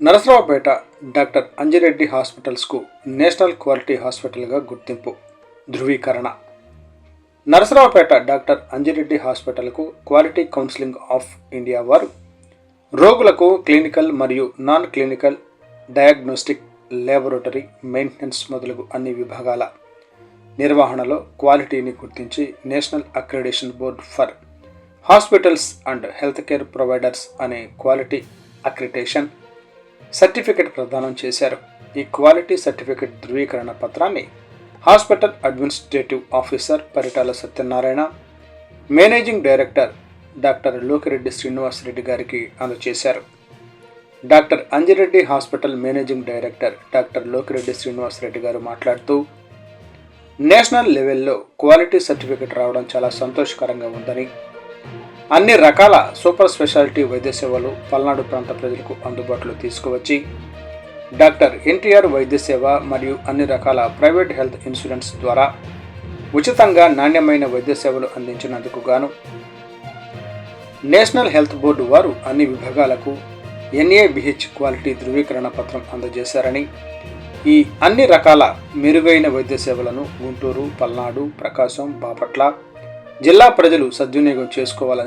Narasaraopet doctor Anji Reddy హాస్పిటల్స్కు national quality హాస్పిటల్గా గుర్తింపు ధృవీకరణ. నరసరావుపేట డాక్టర్ అంజిరెడ్డి హాస్పిటల్కు క్వాలిటీ కౌన్సిలింగ్ ఆఫ్ ఇండియా వారు రోగులకు క్లినికల్ మరియు non clinical diagnostic laboratory maintenance మొదలగు అన్ని విభాగాల నిర్వహణలో క్వాలిటీని గుర్తించి national accreditation board for hospitals and health care providers అనే క్వాలిటీ అక్రిటేషన్ సర్టిఫికెట్ ప్రదానం చేశారు. ఈ క్వాలిటీ సర్టిఫికెట్ ధృవీకరణ పత్రాన్ని hospital administrative officer Paritala Satyanarayana managing director doctor Lokireddy Srinivasareddy గారికి అందజేశారు. Doctor Anjireddy hospital managing director doctor Lokireddy Srinivasareddy garu మాట్లాడుతూ national లెవెల్లో క్వాలిటీ సర్టిఫికెట్ రావడం చాలా సంతోషకరంగా ఉందని అన్ని రకాల సూపర్ స్పెషాలిటీ వైద్య సేవలు పల్నాడు ప్రాంత ప్రజలకు అందుబాటులో తీసుకువచ్చి డాక్టర్ ఎన్టీఆర్ వైద్య సేవ మరియు అన్ని రకాల ప్రైవేట్ హెల్త్ ఇన్సూరెన్స్ ద్వారా ఉచితంగా నాణ్యమైన వైద్య సేవలు అందించినందుకు గాను నేషనల్ హెల్త్ బోర్డు వారు అన్ని విభాగాలకు ఎన్ఏబిహెచ్ క్వాలిటీ ధృవీకరణ పత్రం అందజేశారని ఈ అన్ని రకాల మెరుగైన వైద్య సేవలను గుంటూరు పల్నాడు ప్రకాశం బాపట్ల జిల్లా ప్రజలు సద్వినియోగం చేసుకోవాలని